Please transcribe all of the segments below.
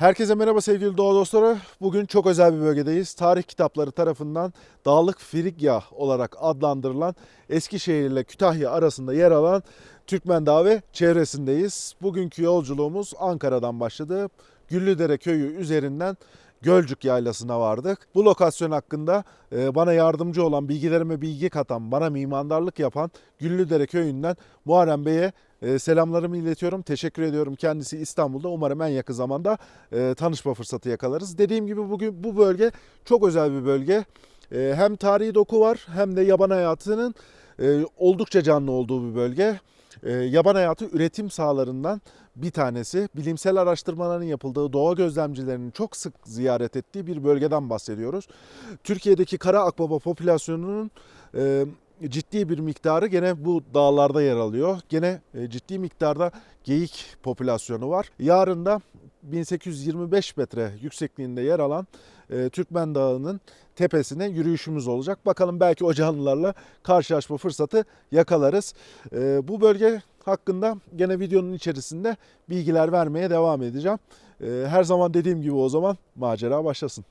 Herkese merhaba sevgili doğa dostları. Bugün çok özel bir bölgedeyiz. Tarih kitapları tarafından Dağlık Frigya olarak adlandırılan Eskişehir ile Kütahya arasında yer alan Türkmen Dağı ve çevresindeyiz. Bugünkü yolculuğumuz Ankara'dan başladı. Güllüdere köyü üzerinden Gölcük Yaylası'na vardık. Bu lokasyon hakkında e, bana yardımcı olan, bilgilerime bilgi katan, bana mimarlık yapan Güllüdere köyünden Muharrem Bey'e e, selamlarımı iletiyorum. Teşekkür ediyorum. Kendisi İstanbul'da. Umarım en yakın zamanda e, tanışma fırsatı yakalarız. Dediğim gibi bugün bu bölge çok özel bir bölge. Hem tarihi doku var hem de yaban hayatının oldukça canlı olduğu bir bölge. Yaban hayatı üretim sahalarından bir tanesi. Bilimsel araştırmaların yapıldığı, doğa gözlemcilerinin çok sık ziyaret ettiği bir bölgeden bahsediyoruz. Türkiye'deki kara akbaba popülasyonunun e, ciddi bir miktarı gene bu dağlarda yer alıyor. Gene e, ciddi miktarda geyik popülasyonu var. Yarın da 1825 metre yüksekliğinde yer alan e, Türkmen Dağı'nın tepesine yürüyüşümüz olacak. Bakalım belki o canlılarla karşılaşma fırsatı yakalarız. E, bu bölge hakkında gene videonun içerisinde bilgiler vermeye devam edeceğim. E, her zaman dediğim gibi o zaman macera başlasın.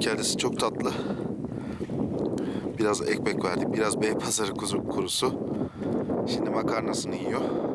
Kendisi çok tatlı. Biraz ekmek verdik. Biraz Beypazarı kurusu. Şimdi makarnasını yiyor.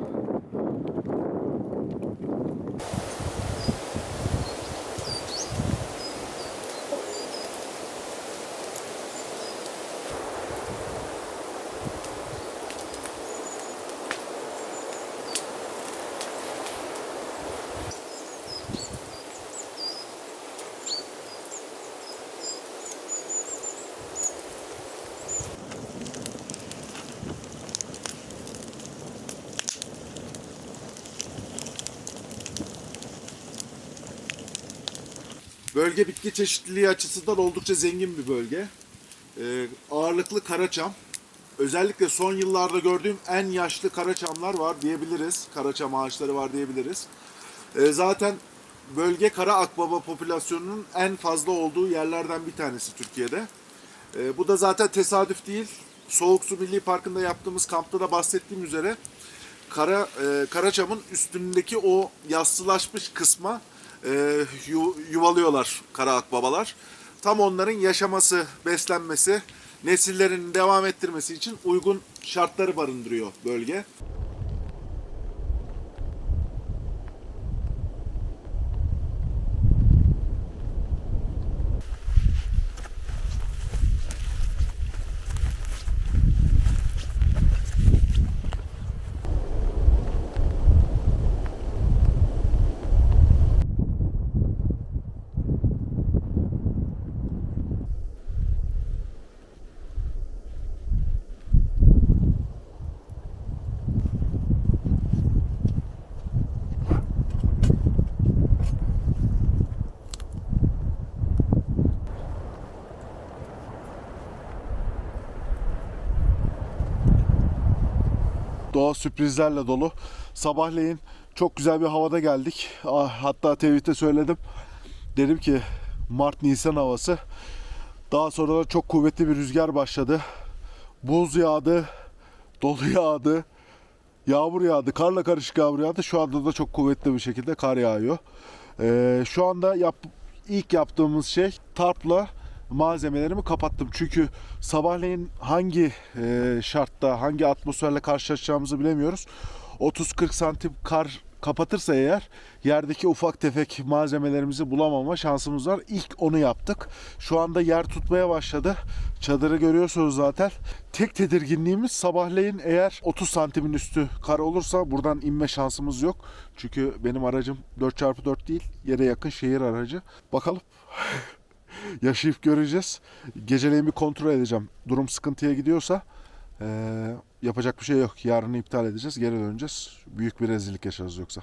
Bölge bitki çeşitliliği açısından oldukça zengin bir bölge. Ee, ağırlıklı karaçam. Özellikle son yıllarda gördüğüm en yaşlı karaçamlar var diyebiliriz. Karaçam ağaçları var diyebiliriz. Ee, zaten bölge kara akbaba popülasyonunun en fazla olduğu yerlerden bir tanesi Türkiye'de. Ee, bu da zaten tesadüf değil. Soğuk Su Milli Parkı'nda yaptığımız kampta da bahsettiğim üzere kara e, Karaçam'ın üstündeki o yassılaşmış kısma e, yu- yuvalıyorlar kara akbabalar. Tam onların yaşaması, beslenmesi, nesillerin devam ettirmesi için uygun şartları barındırıyor bölge. Doğa sürprizlerle dolu. Sabahleyin çok güzel bir havada geldik. Ah, Hatta TV'de söyledim. Dedim ki Mart-Nisan havası. Daha sonra da çok kuvvetli bir rüzgar başladı. Buz yağdı, dolu yağdı, yağmur yağdı, karla karışık yağmur yağdı. Şu anda da çok kuvvetli bir şekilde kar yağıyor. Ee, şu anda yap, ilk yaptığımız şey tarpla malzemelerimi kapattım. Çünkü sabahleyin hangi e, şartta, hangi atmosferle karşılaşacağımızı bilemiyoruz. 30-40 santim kar kapatırsa eğer yerdeki ufak tefek malzemelerimizi bulamama şansımız var. İlk onu yaptık. Şu anda yer tutmaya başladı. Çadırı görüyorsunuz zaten. Tek tedirginliğimiz sabahleyin eğer 30 santimin üstü kar olursa buradan inme şansımız yok. Çünkü benim aracım 4x4 değil. Yere yakın şehir aracı. Bakalım. Yaşayıp göreceğiz. Geceleyin bir kontrol edeceğim. Durum sıkıntıya gidiyorsa eee, yapacak bir şey yok. Yarını iptal edeceğiz. Geri döneceğiz. Büyük bir rezillik yaşarız yoksa.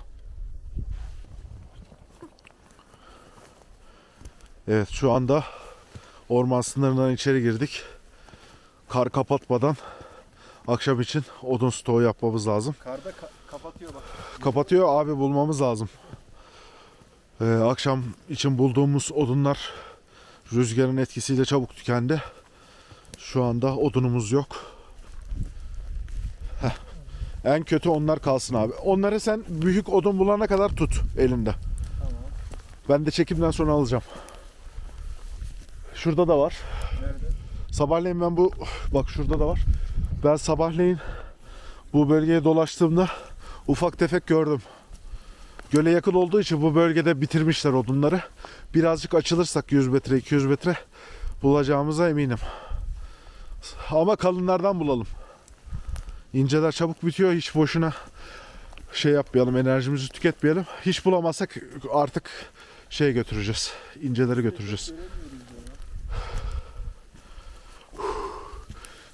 Evet şu anda orman sınırından içeri girdik. Kar kapatmadan akşam için odun stoğu yapmamız lazım. Karda ka- kapatıyor bak. Kapatıyor abi bulmamız lazım. Ee, akşam için bulduğumuz odunlar rüzgarın etkisiyle çabuk tükendi. Şu anda odunumuz yok. Heh. En kötü onlar kalsın abi. Onları sen büyük odun bulana kadar tut elinde. Tamam. Ben de çekimden sonra alacağım. Şurada da var. Nerede? Sabahleyin ben bu bak şurada da var. Ben sabahleyin bu bölgeye dolaştığımda ufak tefek gördüm. Göle yakın olduğu için bu bölgede bitirmişler odunları. Birazcık açılırsak 100 metre 200 metre bulacağımıza eminim. Ama kalınlardan bulalım. İnceler çabuk bitiyor. Hiç boşuna şey yapmayalım. Enerjimizi tüketmeyelim. Hiç bulamazsak artık şey götüreceğiz. İnceleri götüreceğiz.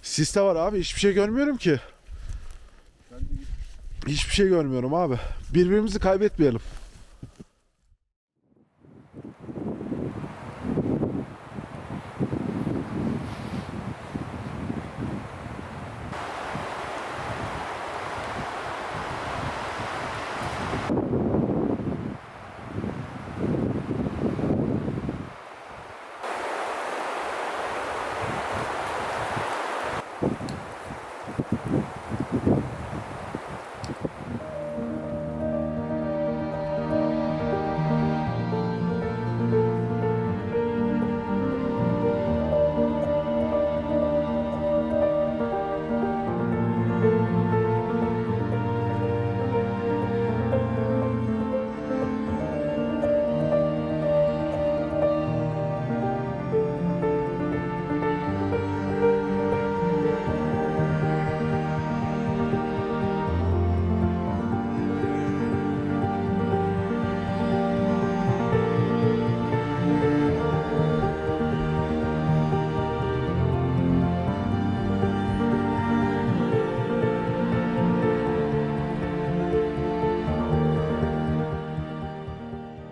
Siste var abi. Hiçbir şey görmüyorum ki. De. Hiçbir şey görmüyorum abi. Birbirimizi kaybetmeyelim.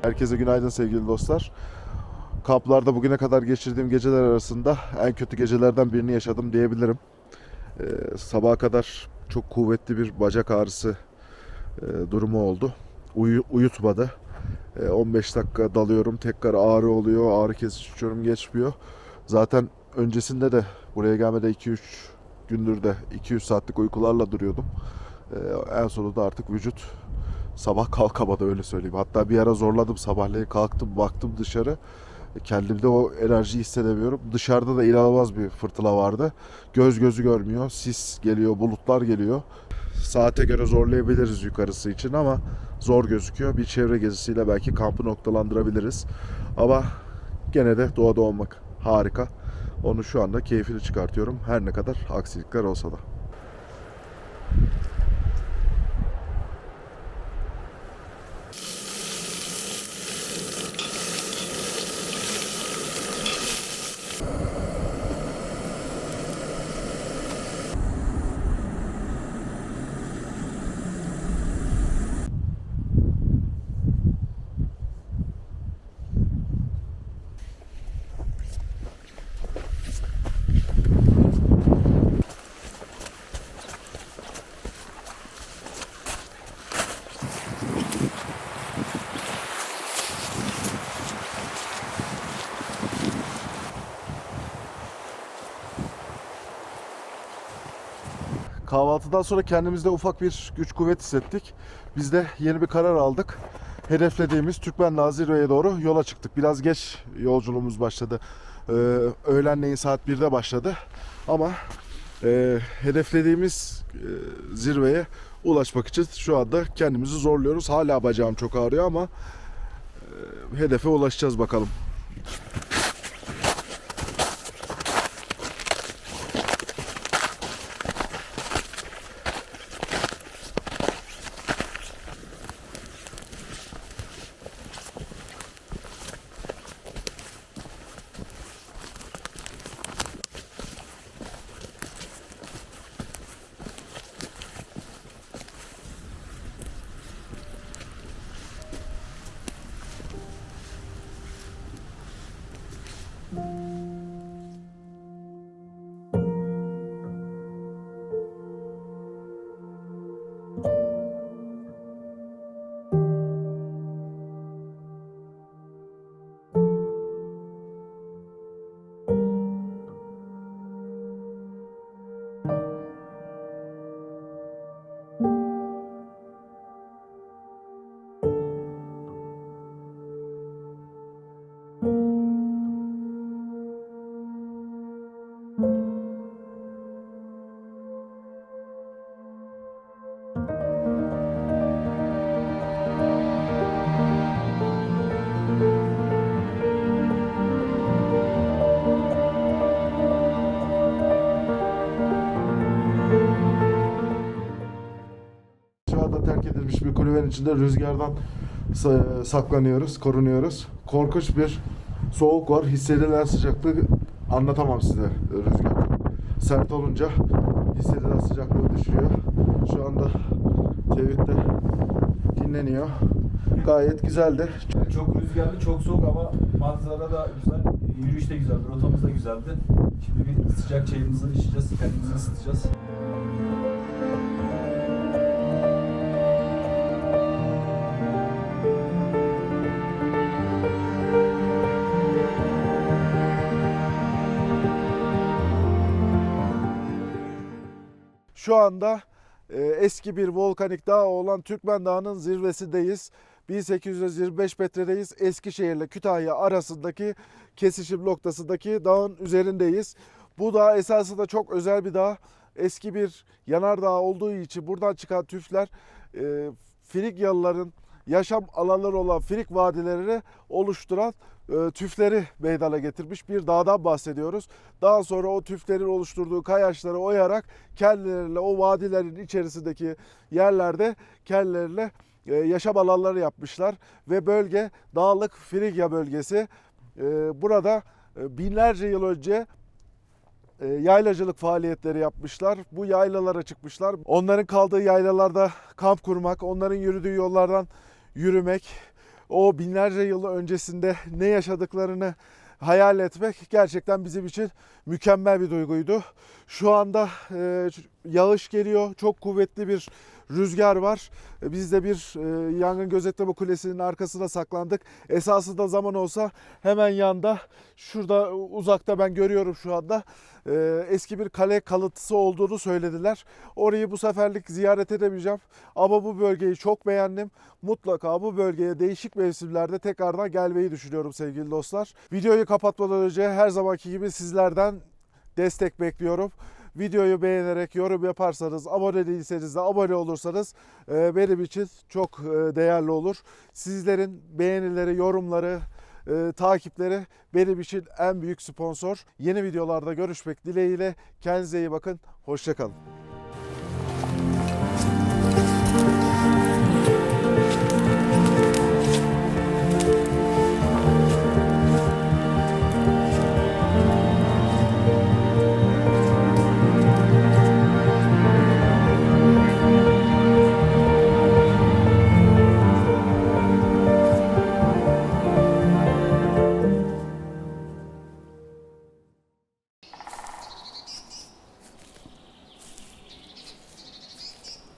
Herkese günaydın sevgili dostlar. Kamplarda bugüne kadar geçirdiğim geceler arasında en kötü gecelerden birini yaşadım diyebilirim. Ee, sabaha kadar çok kuvvetli bir bacak ağrısı e, durumu oldu. Uyu, uyutmadı. E, 15 dakika dalıyorum, tekrar ağrı oluyor, ağrı kesici içiyorum, geçmiyor. Zaten öncesinde de buraya gelmede 2-3 gündür de 200 saatlik uykularla duruyordum. E, en sonunda artık vücut sabah kalkamadı öyle söyleyeyim. Hatta bir ara zorladım sabahleyin kalktım baktım dışarı. Kendimde o enerjiyi hissedemiyorum. Dışarıda da inanılmaz bir fırtına vardı. Göz gözü görmüyor. Sis geliyor, bulutlar geliyor. Saate göre zorlayabiliriz yukarısı için ama zor gözüküyor. Bir çevre gezisiyle belki kampı noktalandırabiliriz. Ama gene de doğada olmak harika. Onu şu anda keyfini çıkartıyorum. Her ne kadar aksilikler olsa da. Kahvaltıdan sonra kendimizde ufak bir güç kuvvet hissettik. Biz de yeni bir karar aldık. Hedeflediğimiz Türkmen Dağı zirveye doğru yola çıktık. Biraz geç yolculuğumuz başladı. Ee, öğlenleyin saat 1'de başladı. Ama e, hedeflediğimiz e, zirveye ulaşmak için şu anda kendimizi zorluyoruz. Hala bacağım çok ağrıyor ama e, hedefe ulaşacağız bakalım. Bir kulübenin içinde rüzgardan sa- saklanıyoruz, korunuyoruz. Korkunç bir soğuk var. Hissedilen sıcaklığı anlatamam size rüzgar. Sert olunca hissedilen sıcaklığı düşüyor. Şu anda Tevhid de dinleniyor. Gayet güzeldi. Çok rüzgarlı, çok soğuk ama manzara da güzel. Yürüyüş de güzeldi, rotamız da güzeldi. Şimdi bir sıcak çayımızı içeceğiz, kendimizi ısıtacağız. Şu anda e, eski bir volkanik dağ olan Türkmen Dağı'nın zirvesindeyiz. 1825 metredeyiz. Eskişehir ile Kütahya arasındaki kesişim noktasındaki dağın üzerindeyiz. Bu dağ esasında çok özel bir dağ. Eski bir yanardağ olduğu için buradan çıkan tüfler e, Frigyalıların yaşam alanları olan Frig vadilerini oluşturan tüfleri meydana getirmiş bir dağdan bahsediyoruz. Daha sonra o tüflerin oluşturduğu kayaçları oyarak kendileriyle o vadilerin içerisindeki yerlerde kendileriyle e, yaşam alanları yapmışlar ve bölge dağlık Frigya bölgesi. E, burada e, binlerce yıl önce e, yaylacılık faaliyetleri yapmışlar. Bu yaylalara çıkmışlar. Onların kaldığı yaylalarda kamp kurmak, onların yürüdüğü yollardan yürümek, o binlerce yıl öncesinde ne yaşadıklarını hayal etmek gerçekten bizim için mükemmel bir duyguydu. Şu anda e, yağış geliyor, çok kuvvetli bir rüzgar var. E, Biz de bir e, yangın gözetleme kulesinin arkasına saklandık. Esasında zaman olsa hemen yanda, şurada uzakta ben görüyorum şu anda e, eski bir kale kalıntısı olduğunu söylediler. Orayı bu seferlik ziyaret edemeyeceğim. Ama bu bölgeyi çok beğendim. Mutlaka bu bölgeye değişik mevsimlerde tekrardan gelmeyi düşünüyorum sevgili dostlar. Videoyu kapatmadan önce her zamanki gibi sizlerden destek bekliyorum. Videoyu beğenerek yorum yaparsanız, abone değilseniz de abone olursanız e, benim için çok e, değerli olur. Sizlerin beğenileri, yorumları, e, takipleri benim için en büyük sponsor. Yeni videolarda görüşmek dileğiyle. Kendinize iyi bakın. Hoşçakalın.